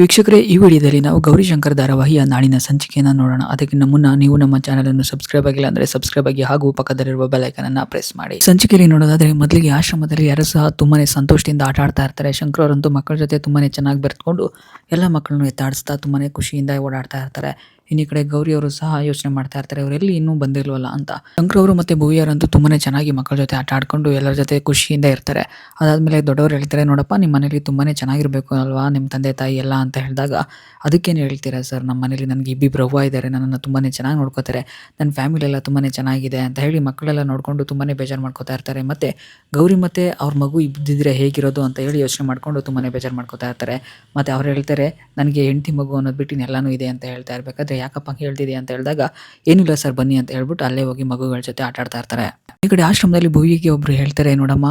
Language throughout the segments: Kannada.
ವೀಕ್ಷಕರೇ, ಈ ವಿಡಿಯೋದಲ್ಲಿ ನಾವು ಗೌರಿಶಂಕರ್ ಧಾರಾವಾಹಿಯ ನಾಳಿನ ಸಂಚಿಕೆಯನ್ನು ನೋಡೋಣ. ಅದಕ್ಕಿಂತ ಮುನ್ನ ನೀವು ನಮ್ಮ ಚಾನಲ್ ಅನ್ನು ಸಬ್ಸ್ಕ್ರೈಬ್ ಆಗಿಲ್ಲ ಅಂದ್ರೆ ಸಬ್ಸ್ಕ್ರೈಬ್ ಆಗಿ ಹಾಗೂ ಪಕ್ಕದಲ್ಲಿರುವ ಬೆಲೈಕನ್ ಅನ್ನ ಪ್ರೆಸ್ ಮಾಡಿ. ಸಂಚಿಕೆಯಲ್ಲಿ ನೋಡೋದಾದ್ರೆ ಮೊದಲಿಗೆ ಆಶ್ರಮದಲ್ಲಿ ಯಾರು ಸಹ ತುಂಬಾನೇ ಸಂತೋಷದಿಂದ ಆಟ ಆಡ್ತಾ ಇರ್ತಾರೆ. ಶಂಕರ್ ಅವರಂತೂ ಮಕ್ಕಳ ಜೊತೆ ತುಂಬಾನೇ ಚೆನ್ನಾಗಿ ಬೆರೆತ್ಕೊಂಡು ಎಲ್ಲ ಮಕ್ಕಳನ್ನು ಎತ್ತಾಡಿಸ್ತಾ ತುಂಬಾನೇ ಖುಷಿಯಿಂದ ಓಡಾಡ್ತಾ ಇರ್ತಾರೆ. ಇನ್ನು ಈ ಕಡೆ ಗೌರಿ ಅವರು ಸಹ ಯೋಚನೆ ಮಾಡ್ತಾ ಇರ್ತಾರೆ ಅವರೆಲ್ಲಿ ಇನ್ನೂ ಬಂದಿಲ್ವಲ್ಲ ಅಂತ. ಶಂಕರ್ ಅವರು ಮತ್ತೆ ಭೂವಿಯರಂತೂ ತುಂಬಾನೇ ಚೆನ್ನಾಗಿ ಮಕ್ಕಳ ಜೊತೆ ಆಟ ಆಡ್ಕೊಂಡು ಎಲ್ಲರ ಜೊತೆ ಖುಷಿಯಿಂದ ಇರ್ತಾರೆ. ಅದಾದ್ಮೇಲೆ ದೊಡ್ಡವರು ಹೇಳ್ತಾರೆ, ನೋಡಪ್ಪ ನಿಮ್ಮ ಮನೇಲಿ ತುಂಬಾನೇ ಚೆನ್ನಾಗಿರ್ಬೇಕು ಅಲ್ವಾ? ನಿಮ್ಮ ತಂದೆ ತಾಯಿ ಎಲ್ಲ ಅಂತ ಹೇಳಿದಾಗ, ಅದಕ್ಕೇನು ಹೇಳ್ತೀರಾ ಸರ್? ನಮ್ಮ ಮನೇಲಿ ನನಗೆ ಇಬ್ಬಿಬ್ರು ಅವ್ವ ಇದ್ದಾರೆ ನನ್ನನ್ನು ತುಂಬಾನೇ ಚೆನ್ನಾಗಿ ನೋಡ್ಕೋತಾರೆ. ನನ್ನ ಫ್ಯಾಮಿಲಿ ಎಲ್ಲ ತುಂಬಾನೇ ಚೆನ್ನಾಗಿದೆ ಅಂತ ಹೇಳಿ ಮಕ್ಕಳೆಲ್ಲ ನೋಡಿಕೊಂಡು ತುಂಬಾನೇ ಬೇಜಾರು ಮಾಡ್ಕೋತಾ ಇರ್ತಾರೆ. ಮತ್ತೆ ಗೌರಿ ಮತ್ತೆ ಅವ್ರ ಮಗು ಇದ್ದಿದ್ರೆ ಹೇಗಿರೋದು ಅಂತ ಹೇಳಿ ಯೋಚನೆ ಮಾಡ್ಕೊಂಡು ತುಂಬಾನೇ ಬೇಜಾರು ಮಾಡ್ಕೋತಾ ಇರ್ತಾರೆ. ಮತ್ತೆ ಅವ್ರು ಹೇಳ್ತಾರೆ, ನನಗೆ ಹೆಂಡತಿ ಮಗು ಅನ್ನೋದು ಬಿಟ್ಟು ಎಲ್ಲಾನು ಇದೆ ಅಂತ ಹೇಳ್ತಾ ಇರ್ಬೇಕಾದ್ರೆ ಯಾಕಪ್ಪ ಹೇಳ್ತಿದೆ ಅಂತ ಹೇಳಿದಾಗ, ಏನಿಲ್ಲ ಸರ್, ಬನ್ನಿ ಅಂತ ಹೇಳ್ಬಿಟ್ಟು ಅಲ್ಲೇ ಹೋಗಿ ಮಗುಗಳ ಜೊತೆ ಆಟ ಆಡ್ತಾ ಇರ್ತಾರೆ. ಈ ಕಡೆ ಆಶ್ರಮದಲ್ಲಿ ಭುವಿಗೆ ಒಬ್ರು ಹೇಳ್ತಾರೆ, ನೋಡಮ್ಮ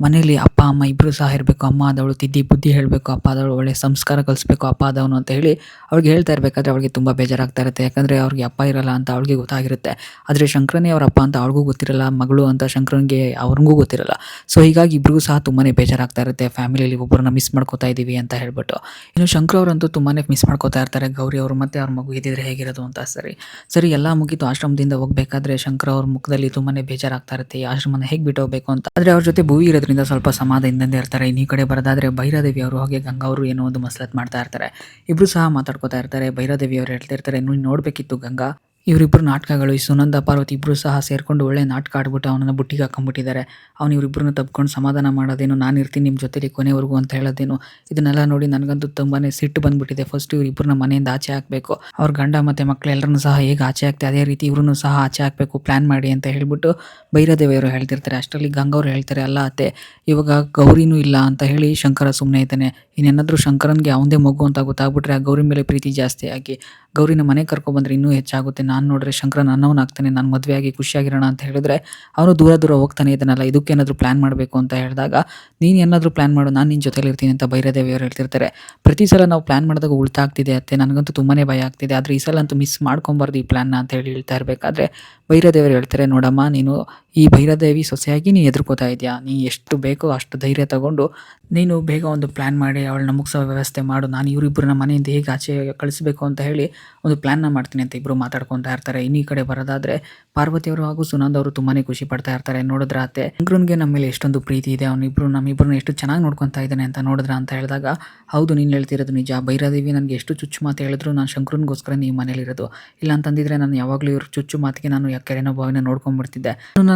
ಮನೇಲಿ ಅಪ್ಪ, ಅಮ್ಮ ಇಬ್ಬರು ಸಹ ಇರಬೇಕು. ಅಮ್ಮ ಆದವಳು, ತಿದ್ದಿ ಬುದ್ಧಿ ಹೇಳಬೇಕು. ಅಪ್ಪ ಆದವಳು ಒಳ್ಳೆ ಸಂಸ್ಕಾರ ಕಲಿಸ್ಬೇಕು. ಅಪ್ಪ ಆದವನು ಅಂತ ಹೇಳಿ ಅವ್ಳಿಗೆ ಹೇಳ್ತಾ ಇರಬೇಕಾದ್ರೆ ಅವಳಿಗೆ ತುಂಬ ಬೇಜಾರಾಗ್ತಾ ಇರುತ್ತೆ. ಯಾಕಂದರೆ ಅವ್ರಿಗೆ ಅಪ್ಪ ಇರಲ್ಲ ಅಂತ ಅವಳಿಗೆ ಗೊತ್ತಾಗಿರುತ್ತೆ. ಆದರೆ ಶಂಕರನೇ ಅವ್ರ ಅಪ್ಪ ಅಂತ ಅವಳಿಗೂ ಗೊತ್ತಿರಲ್ಲ, ಮಗಳು ಅಂತ ಶಂಕರನಿಗೆ ಅವ್ರಿಗೂ ಗೊತ್ತಿರಲ್ಲ. ಸೊ ಹೀಗಾಗಿ ಇಬ್ಬರಿಗೂ ಸಹ ತುಂಬಾ ಬೇಜಾರಾಗ್ತಾ ಇರುತ್ತೆ. ಫ್ಯಾಮಿಲಿಯಲ್ಲಿ ಒಬ್ಬರನ್ನ ಮಿಸ್ ಮಾಡ್ಕೋತಾ ಇದ್ದೀವಿ ಅಂತ ಹೇಳ್ಬಿಟ್ಟು. ಇನ್ನು ಶಂಕರ್ ಅವರಂತೂ ತುಂಬಾ ಮಿಸ್ ಮಾಡ್ಕೋತಾ ಇರ್ತಾರೆ. ಗೌರಿ ಅವರು ಮತ್ತೆ ಅವ್ರ ಮಗು ಇದ್ದಿದ್ರೆ ಹೇಗಿರೋದು ಅಂತ ಸರಿ. ಸರಿ, ಎಲ್ಲ ಮುಗಿತು. ಆಶ್ರಮದಿಂದ ಹೋಗಬೇಕಾದ್ರೆ ಶಂಕರ್ ಅವ್ರ ಮುಖದಲ್ಲಿ ತುಂಬಾ ಬೇಜಾರಾಗ್ತಾ ಇರುತ್ತೆ. ಈ ಆಶ್ರಮನ ಹೇಗೆ ಬಿಟ್ಟು ಹೋಗಬೇಕು ಅಂತ. ಆದರೆ ಅವ್ರ ಜೊತೆ ಭೂವಿ ಇರೋದ್ರಿಂದ ಸ್ವಲ್ಪ ಸಮಾಧಾನದಿಂದ ಇರ್ತಾರೆ. ಇನ್ನು ಕಡೆ ಬರೋದಾದರೆ ಭೈರಾದೇವಿ ಅವರು ಹಾಗೆ ಗಂಗಾ ಅವರು ಏನೋ ಒಂದು ಮಸಲತ್ ಮಾಡ್ತಾ ಇರ್ತಾರೆ. ಇಬ್ಬರು ಸಹ ಮಾತಾಡ್ಕೋತಾ ಇರ್ತಾರೆ. ಭೈರಾದೇವಿ ಅವರು ಹೇಳ್ತಾ ಇರ್ತಾರೆ, ನೀನು ನೋಡಬೇಕಿತ್ತು ಗಂಗಾ. ಇವರಿಬ್ಬರು ನಾಟಕಗಳು, ಈ ಸುನಂದ, ಪಾರ್ವತಿ ಇಬ್ಬರು ಸಹ ಸೇರಿಕೊಂಡು ಒಳ್ಳೆ ನಾಟಕ ಆಡ್ಬಿಟ್ಟು ಅವನನ್ನು ಬುಟ್ಟಿಗೆ ಹಾಕೊಂಡ್ಬಿಟ್ಟಿದ್ದಾರೆ. ಅವ್ನು ಇವರಿಬ್ಬರನ್ನ ತಪ್ಕೊಂಡು ಸಮಾಧಾನ ಮಾಡೋದೇನು, ನಾನು ಇರ್ತೀನಿ ನಿಮ್ಮ ಜೊತೆಲಿ ಕೊನೆವರೆಗೂ ಅಂತ ಹೇಳೋದೇನು, ಇದನ್ನೆಲ್ಲ ನೋಡಿ ನನಗಂತೂ ತುಂಬಾ ಸಿಟ್ಟು ಬಂದ್ಬಿಟ್ಟಿದೆ. ಫಸ್ಟ್ ಇವರಿಬ್ಬರನ್ನ ಮನೆಯಿಂದ ಆಚೆ ಹಾಕಬೇಕು. ಅವ್ರ ಗಂಡ ಮತ್ತು ಮಕ್ಕಳು ಎಲ್ಲರನ್ನೂ ಸಹ ಹೇಗೆ ಆಚೆ ಹಾಕ್ತೆ, ಅದೇ ರೀತಿ ಇವ್ರನ್ನೂ ಸಹ ಆಚೆ ಹಾಕಬೇಕು ಪ್ಲ್ಯಾನ್ ಮಾಡಿ ಅಂತ ಹೇಳಿಬಿಟ್ಟು ಭೈರದೇವಿಯವರು ಹೇಳ್ತಿರ್ತಾರೆ. ಅಷ್ಟರಲ್ಲಿ ಗಂಗವ್ರು ಹೇಳ್ತಾರೆ, ಅಲ್ಲ ಅತ್ತೆ, ಇವಾಗ ಗೌರಿನೂ ಇಲ್ಲ ಅಂತ ಹೇಳಿ ಶಂಕರ ಸುಮ್ಮನೆ ಇದ್ದಾನೆ. ಇನ್ನೇನಾದರೂ ಶಂಕರನ್ಗೆ ಅವನದೇ ಮಗು ಅಂತ ಗೊತ್ತಾಗ್ಬಿಟ್ರೆ ಆ ಗೌರಿ ಮೇಲೆ ಪ್ರೀತಿ ಜಾಸ್ತಿ ಆಗಿ ಗೌರಿನ ಮನೆ ಕರ್ಕೊಂಡ್ಬಂದ್ರೆ ಇನ್ನೂ ಹೆಚ್ಚಾಗುತ್ತೆ. ನಾನು ನೋಡಿದ್ರೆ ಶಂಕರ ನನ್ನವನ್ ಆಗ್ತಾನೆ, ನಾನು ಮದುವೆಯಾಗಿ ಖುಷಿಯಾಗಿರೋಣ ಅಂತ ಹೇಳಿದ್ರೆ ಅವನು ದೂರ ದೂರ ಹೋಗ್ತಾನೆ ಇದನ್ನೆಲ್ಲ. ಇದಕ್ಕೇನಾದರೂ ಪ್ಲ್ಯಾನ್ ಮಾಡಬೇಕು ಅಂತ ಹೇಳಿದಾಗ, ನೀನು ಏನಾದರೂ ಪ್ಲ್ಯಾನ್ ಮಾಡು, ನಾನು ನಿನ್ನ ಜೊತೆಲಿ ಇರ್ತೀನಿ ಅಂತ ಬೈರದೇವಿಯವರು ಹೇಳ್ತಿರ್ತಾರೆ. ಪ್ರತಿ ಸಲ ನಾವು ಪ್ಲ್ಯಾನ್ ಮಾಡಿದಾಗ ಉಳಿತಾ ಆಗ್ತಿದೆ ಅತ್ತೆ, ನನಗಂತೂ ತುಂಬಾನೇ ಭಯ ಆಗ್ತಿದೆ. ಆದರೆ ಈ ಸಲ ಅಂತೂ ಮಿಸ್ ಮಾಡ್ಕೊಬಾರ್ದು ಈ ಪ್ಲ್ಯಾನ್ನ ಅಂತ ಹೇಳಿ ಹೇಳ್ತಾ ಇರಬೇಕಾದ್ರೆ ಭೈರದೇವರು ಹೇಳ್ತಾರೆ, ನೋಡಮ್ಮ, ನೀನು ಈ ಭೈರದೇವಿ ಸೊಸೆಯಾಗಿ ನೀನು ಎದುರ್ಕೋತಾ ಇದೆಯಾ? ನೀ ಎಷ್ಟು ಬೇಕೋ ಅಷ್ಟು ಧೈರ್ಯ ತಗೊಂಡು ನೀನು ಬೇಗ ಒಂದು ಪ್ಲ್ಯಾನ್ ಮಾಡಿ, ಅವಳನ್ನ ಮುಗಿಸೋ ವ್ಯವಸ್ಥೆ ಮಾಡು. ನಾನು ಇವರಿಬ್ಬರನ್ನ ಮನೆಯಿಂದ ಹೇಗೆ ಆಚೆ ಕಳಿಸ್ಬೇಕು ಅಂತ ಹೇಳಿ ಒಂದು ಪ್ಲ್ಯಾನ್ನ ಮಾಡ್ತೀನಿ ಅಂತ ಇಬ್ಬರು ಮಾತಾಡ್ಕೊತಾ ಇರ್ತಾರೆ. ಇನ್ನು ಈ ಕಡೆ ಬರೋದಾದರೆ ಪಾರ್ವತಿಯವರು ಹಾಗೂ ಸುನಂದ್ ಅವರು ತುಂಬಾನೇ ಖುಷಿ ಪಡ್ತಾ ಇರ್ತಾರೆ. ನೋಡಿದ್ರೆ ಅತ್ತೆ ಇಬ್ಬರಿಗೆ ನಮ್ಮ ಮೇಲೆ ಎಷ್ಟೊಂದು ಪ್ರೀತಿ ಇದೆ. ಅವನಿಬ್ರು ನಮ್ಮಿಬ್ಬರನ್ನ ಎಷ್ಟು ಚೆನ್ನಾಗಿ ನೋಡ್ಕೊತಾ ಇದ್ದಾನೆ ಅಂತ ನೋಡಿದ್ರ ಅಂತ ಹೇಳಿದಾಗ, ಹೌದು, ನೀನು ಹೇಳ್ತಿರೋದು ನಿಜ. ಭೈರದೇವಿ ನನಗೆ ಎಷ್ಟು ಚುಚ್ಚು ಮಾತು ಹೇಳಿದ್ರು. ನಾನು ಶಂಕರನ್ಗೋಸ್ಕರ ನೀವು ಮನೇಲಿರೋದು ಇಲ್ಲ ಅಂತಂದಿದ್ರೆ ನಾನು ಯಾವಾಗಲೂ ಇವ್ರ ಚುಚ್ಚು ಮಾತಿಗೆ ನಾನು ಯಾಕೆರೇನೋ ಭಾವನೆ ನೋಡ್ಕೊಂಡ್ಬಿಡ್ತಿದ್ದೆ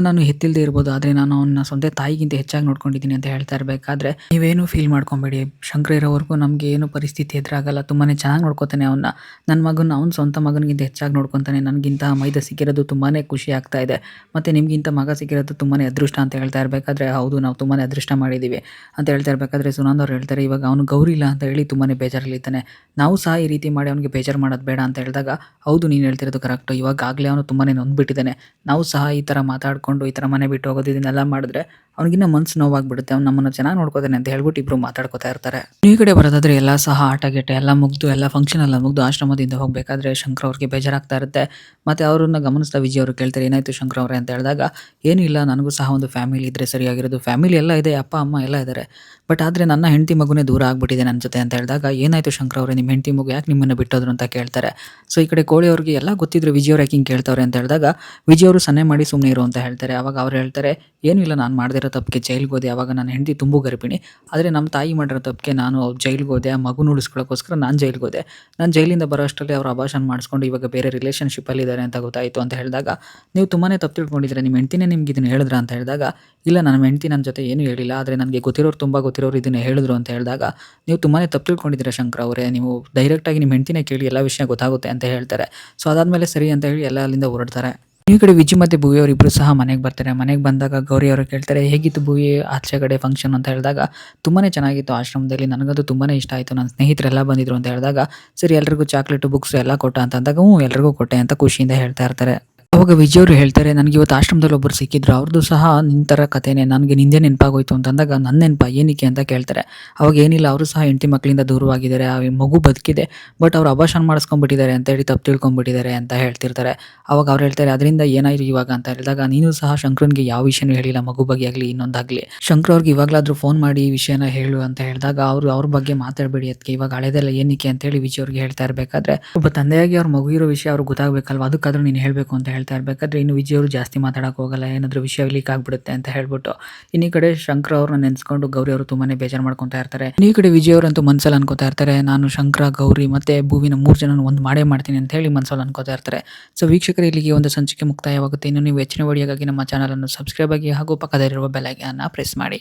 ನಾನು ಹೆತ್ತಿಲ್ಲದೆ ಇರ್ಬೋದು. ಆದರೆ ನಾನು ಅವನ್ನ ಸ್ವಂತ ತಾಯಿಗಿಂತ ಹೆಚ್ಚಾಗಿ ನೋಡ್ಕೊಂಡಿದ್ದೀನಿ ಅಂತ ಹೇಳ್ತಾ ಇರಬೇಕಾದ್ರೆ, ನೀವೇನು ಫೀಲ್ ಮಾಡ್ಕೊಬೇಡಿ. ಶಂಕರ ಇರೋವರೆಗೂ ನಮಗೆ ಏನು ಪರಿಸ್ಥಿತಿ ಎದುರಾಗಲ್ಲ. ತುಂಬಾನೇ ಚೆನ್ನಾಗಿ ನೋಡ್ಕೋತಾನೆ ಅವನ್ನ ನನ್ನ ಮಗನ ಅವ್ನ ಸ್ವಂತ ಮಗನಿಗಿಂತ ಹೆಚ್ಚಾಗಿ ನೋಡ್ಕೊತಾನೆ. ನನಗಿಂತ ಮೈದ ಸಿಕ್ಕಿರೋದು ತುಂಬಾ ಖುಷಿ ಆಗ್ತಾ ಇದೆ. ಮತ್ತು ನಿಮಗಿಂತ ಮಗ ಸಿಕ್ಕಿರೋದು ತುಂಬಾ ಅದೃಷ್ಟ ಅಂತ ಹೇಳ್ತಾ ಇರಬೇಕಾದ್ರೆ ಹೌದು, ನಾವು ತುಂಬಾ ಅದೃಷ್ಟ ಮಾಡಿದ್ದೀವಿ ಅಂತ ಹೇಳ್ತಾ ಇರಬೇಕಾದ್ರೆ ಸುನಂದ್ ಅವ್ರು ಹೇಳ್ತಾರೆ, ಇವಾಗ ಅವನು ಗೌರಿ ಇಲ್ಲ ಅಂತ ಹೇಳಿ ತುಂಬಾ ಬೇಜಾರಲ್ಲಿದ್ದಾನೆ ನಾವು ಸಹ ಈ ರೀತಿ ಮಾಡಿ ಅವನಿಗೆ ಬೇಜಾರು ಮಾಡೋದು ಬೇಡ ಅಂತ ಹೇಳಿದಾಗ, ಹೌದು, ನೀನು ಹೇಳ್ತಿರೋದು ಕರೆಕ್ಟು. ಇವಾಗಲೇ ಅವನು ತುಂಬಾ ನೊಂದ್ಬಿಟ್ಟಿದ್ದಾನೆ. ನಾವು ಸಹ ಈ ಥರ ಮಾತಾಡಿಕೊಂಡು, ಈ ಥರ ಮನೆ ಬಿಟ್ಟು ಹೋಗೋದು ಇದನ್ನೆಲ್ಲ ಮಾಡಿದ್ರೆ ಅವ್ನಿಗಿನ್ನ ಮನ್ಸು ನೋವಾಗ್ಬಿಡುತ್ತೆ. ಅವ್ನು ನಮ್ಮನ್ನು ಚೆನ್ನಾಗಿ ನೋಡ್ಕೋತಾನೆ ಅಂತ ಹೇಳ್ಬಿಟ್ಟು ಇಬ್ರು ಮಾತಾಡ್ಕೋತಾ ಇರ್ತಾರೆ. ಈ ಕಡೆ ಬರೋದಾದ್ರೆ ಎಲ್ಲ ಸಹ ಆಟ, ಗೆಟ ಎಲ್ಲ ಮುಗ್ದು, ಎಲ್ಲ ಫಂಕ್ಷನ್ ಎಲ್ಲ ಮುಗ್ದು ಆಶ್ರಮದಿಂದ ಹೋಗಬೇಕಾದ್ರೆ ಶಂಕರ್ ಅವ್ರಿಗೆ ಬೇಜಾರಾಗ್ತಾ ಇರುತ್ತೆ. ಮತ್ತೆ ಅವ್ರನ್ನ ಗಮನಿಸ್ತಾ ವಿಜಯ್ ಅವರು ಕೇಳ್ತಾರೆ, ಏನಾಯ್ತು ಶಂಕರ್ ಅವರೇ? ಅಂತ ಹೇಳಿದಾಗ ಏನಿಲ್ಲ ನನಗೂ ಸಹ ಒಂದು ಫ್ಯಾಮಿಲಿ ಇದ್ರೆ ಸರಿಯಾಗಿರೋದು. ಫ್ಯಾಮಿಲಿ ಎಲ್ಲ ಇದೆ, ಅಪ್ಪ, ಅಮ್ಮ ಎಲ್ಲ ಇದ್ದಾರೆ. ಬಟ್ ಆದರೆ ನನ್ನ ಹೆಂಡತಿ ಮಗುನೇ ದೂರ ಆಗ್ಬಿಟ್ಟಿದೆ ನನ್ನ ಜೊತೆ ಅಂತ ಹೇಳಿದಾಗ, ಏನಾಯ್ತು ಶಂಕರ್ ಅವರೇ, ನಿಮ್ಮ ಹೆಂಡತಿ ಮಗು ಯಾಕೆ ನಿಮ್ಮನ್ನು ಬಿಟ್ಟೋದ್ರು? ಅಂತ ಕೇಳ್ತಾರೆ. ಸೊ, ಈ ಕಡೆ ಕೋಳಿ ಅವ್ರಿಗೆ ಎಲ್ಲ ಗೊತ್ತಿದ್ರು ವಿಜಯ್ ಅವ್ರು ಯಾಕಿಂಗ್ ಕೇಳ್ತಾವ್ರೆ ಅಂತ ಹೇಳಿದಾಗ, ವಿಜಯ್ ಅವರು ಸನ್ನೆ ಮಾಡಿ ಸುಮ್ಮನೆ ಇರು ಅಂತ ಹೇಳ್ತಾರೆ. ಅವಾಗ ಅವ್ರು ಹೇಳ್ತಾರೆ ಏನಿಲ್ಲ ನಾನು ಮಾಡದಿರೋ ತಪ್ಪಿಗೆ ಜೈಲ್ಗೆ ಹೋದೆ. ಅವಾಗ ನನ್ನ ಹೆಂಡತಿ ತುಂಬು ಗರ್ಭಿಣಿ. ಆದರೆ ನಮ್ಮ ತಾಯಿ ಮಾಡಿರೋ ತಪ್ಪಿಗೆ ನಾನು ಜೈಲ್ಗೆ ಹೋದೆ, ಆ ಮಗುನ ಉಳಿಸ್ಕೊಳ್ಳೋಕ್ಕೋಸ್ಕರ ನಾನು ಜೈಲ್ಗೆ ಹೋದೆ. ನಾನು ಜೈಲಿಂದ ಬರೋ ಅಷ್ಟರಲ್ಲಿ ಅವ್ರು ಅಭಾಷಣ ಮಾಡಿಸ್ಕೊಂಡು ಇವಾಗ ಬೇರೆ ರಿಲೇಷನ್ಶಿಪ್ಪಲ್ಲಿ ಇದ್ದಾರೆ ಅಂತ ಗೊತ್ತಾಯಿತು ಅಂತ ಹೇಳಿದಾಗ, ನೀವು ತುಂಬಾ ತಪ್ಪು ತಿಳ್ಕೊಂಡಿದ್ರೆ ನಿಮ್ಮ ಹೆಂಡ್ತಿನೇ ನಿಮ್ಗೆ ಇದನ್ನು ಹೇಳಿದ್ರ ಅಂತ ಹೇಳಿದಾಗ, ಇಲ್ಲ ನನ್ನ ಹೆಂಡ್ತಿ ನನ್ನ ಜೊತೆ ಏನೂ ಹೇಳಿಲ್ಲ, ಆದರೆ ನನಗೆ ಗೊತ್ತಿರೋರು ತುಂಬ ಗೊತ್ತಿರೋರು ಇದನ್ನು ಹೇಳಿದ್ರು ಅಂತ ಹೇಳಿದಾಗ, ನೀವು ತುಂಬಾ ತಪ್ಪು ತಿಳ್ಕೊಂಡಿದ್ದೀರಾ ಶಂಕರ್ ಅವರೇ, ನೀವು ಡೈರೆಕ್ಟಾಗಿ ನಿಮ್ಮ ಹೆಂಡ್ತಿನೇ ಕೇಳಿ ಎಲ್ಲ ವಿಷಯ ಗೊತ್ತಾಗುತ್ತೆ ಅಂತ ಹೇಳ್ತಾರೆ. ಸೊ ಅದಾದಮೇಲೆ ಸರಿ ಅಂತ ಹೇಳಿ ಎಲ್ಲ ಅಲ್ಲಿಂದ ಹೊರಡ್ತಾರೆ. ಈ ಕಡೆ ವಿಜಿ ಮತ್ತು ಭೂವಿ ಅವರಿಬ್ಬರು ಸಹ ಮನೆಗೆ ಬರ್ತಾರೆ. ಮನೆಗೆ ಬಂದಾಗ ಗೌರಿ ಅವರು ಕೇಳ್ತಾರೆ, ಹೇಗಿತ್ತು ಭೂವಿ ಆಚೆ ಕಡೆ ಫಂಕ್ಷನ್ ಅಂತ ಹೇಳಿದಾಗ? ತುಂಬಾ ಚೆನ್ನಾಗಿತ್ತು ಆಶ್ರಮದಲ್ಲಿ. ನನಗಂತೂ ತುಂಬಾ ಇಷ್ಟ ಆಯಿತು. ನನ್ನ ಸ್ನೇಹಿತರೆಲ್ಲ ಬಂದಿದ್ರು ಅಂತ ಹೇಳಿದಾಗ, ಸರಿ, ಎಲ್ರಿಗೂ ಚಾಕ್ಲೇಟು ಬುಕ್ಸ್ ಎಲ್ಲ ಕೊಟ್ಟ ಅಂತ ಅಂದಾಗ, ಹ್ಞೂ, ಎಲ್ರಿಗೂ ಕೊಟ್ಟೆ ಅಂತ ಖುಷಿಯಿಂದ ಹೇಳ್ತಾ ಇರ್ತಾರೆ. ಅವಾಗ ವಿಜಯ್ ಅವರು ಹೇಳ್ತಾರೆ, ನನಗೆ ಇವತ್ತು ಆಶ್ರಮದಲ್ಲಿ ಒಬ್ಬರು ಸಿಕ್ಕಿದ್ರು ಅವ್ರದ್ದು ಸಹ ನಿಂತರ ಕಥೆನೇ, ನನಗೆ ನಿಂದೆ ನೆನಪಾಗೋಯ್ತು ಅಂತಂದಾಗ ನನ್ನ ನೆನಪ ಏನಕ್ಕೆ ಅಂತ ಕೇಳ್ತಾರೆ. ಅವಾಗ ಏನಿಲ್ಲ, ಅವರು ಸಹ ಹೆಂಡತಿ ಮಕ್ಕಳಿಂದ ದೂರವಾಗಿದ್ದಾರೆ, ಆ ಮಗು ಬದುಕಿದೆ, ಬಟ್ ಅವ್ರು ಅಭಾಷಣ ಮಾಡಿಸ್ಕೊಂಡ್ಬಿಟ್ಟಿದ್ದಾರೆ ಅಂತ ಹೇಳಿ ತಪ್ಪು ತಿಳ್ಕೊಂಡ್ಬಿಟ್ಟಿದ್ದಾರೆ ಅಂತ ಹೇಳ್ತಿರ್ತಾರೆ. ಅವಾಗ ಅವ್ರು ಹೇಳ್ತಾರೆ, ಅದರಿಂದ ಏನಾಯ್ತು ಇವಾಗ? ಅಂತ ಹೇಳಿದಾಗ, ನೀನು ಸಹ ಶಂಕ್ರನ್ಗೆ ಯಾವ ವಿಷಯನೂ ಹೇಳಿಲ್ಲ, ಮಗು ಬಗ್ಗೆ ಆಗಲಿ, ಇನ್ನೊಂದಾಗಲಿ. ಶಂಕರ್ ಅವ್ರಿಗೆ ಇವಾಗಲಾದ್ರೂ ಫೋನ್ ಮಾಡಿ ಈ ವಿಷಯನ ಹೇಳು ಅಂತ ಹೇಳಿದಾಗ, ಅವರು ಅವ್ರ ಬಗ್ಗೆ ಮಾತಾಡಬೇಡಿ ಅದಕ್ಕೆ ಇವಾಗ ಹಳೆದೆಲ್ಲ ಏನಕ್ಕೆ ಅಂತ ಹೇಳಿ ವಿಜಯ್ ಅವ್ರಿಗೆ ಹೇಳ್ತಾ ಇರಬೇಕಾದ್ರೆ, ಒಬ್ಬ ತಂದೆಯಾಗಿ ಅವ್ರ ಮಗು ಇರೋ ವಿಷಯ ಅವ್ರಿಗೆ ಗೊತ್ತಾಗಬೇಕಲ್ವ, ಅದಕ್ಕಾದ್ರೂ ನೀನು ಹೇಳಬೇಕು ಅಂತ ಹೇಳ್ತಾ ಇರಬೇಕಾದ್ರೆ ಇನ್ನು ವಿಜಯ್ ಅವರು ಜಾಸ್ತಿ ಮಾತಾಡೋಕೆ ಹೋಗಲ್ಲ, ಏನಾದರೂ ವಿಷಯ ಲೀಕ್ ಆಗಿಬಿಡುತ್ತೆ ಅಂತ ಹೇಳ್ಬಿಟ್ಟು. ಇನ್ನು ಈ ಕಡೆ ಶಂಕರ್ ಅವ್ರನ್ನ ನೆನೆಸ್ಕೊಂಡು ಗೌರಿ ಅವರು ತುಂಬಾನೇ ಬೇಜಾರು ಮಾಡ್ಕೊತಾ ಇರ್ತಾರೆ. ಇನ್ನು ಈ ಕಡೆ ವಿಜಯ್ ಅವರಂತೂ ಮನ್ಸಲ್ಲಿ ಅನ್ಕೋತಾ ಇರ್ತಾರೆ, ನಾನು ಶಂಕರ, ಗೌರಿ ಮತ್ತು ಭೂವಿನ ಮೂರು ಜನ ಒಂದು ಮಾಡೇ ಮಾಡ್ತೀನಿ ಅಂತ ಹೇಳಿ ಮನ್ಸಲ್ಲಿ ಅನ್ಕೋತಾ ಇರ್ತಾರೆ. ಸೊ ವೀಕ್ಷಕರು, ಇಲ್ಲಿಗೆ ಒಂದು ಸಂಚಿಕೆ ಮುಕ್ತಾಯವಾಗುತ್ತೆ. ಇನ್ನು ನೀವು ಹೆಚ್ಚಿನ ಒಡಿಯಾಗಿ ನಮ್ಮ ಚಾನಲನ್ನು ಸಬ್ಸ್ಕ್ರೈಬ್ ಆಗಿ ಹಾಗೂ ಪಕ್ಕದಲ್ಲಿರುವ ಬೆಲ್ ಪ್ರೆಸ್ ಮಾಡಿ.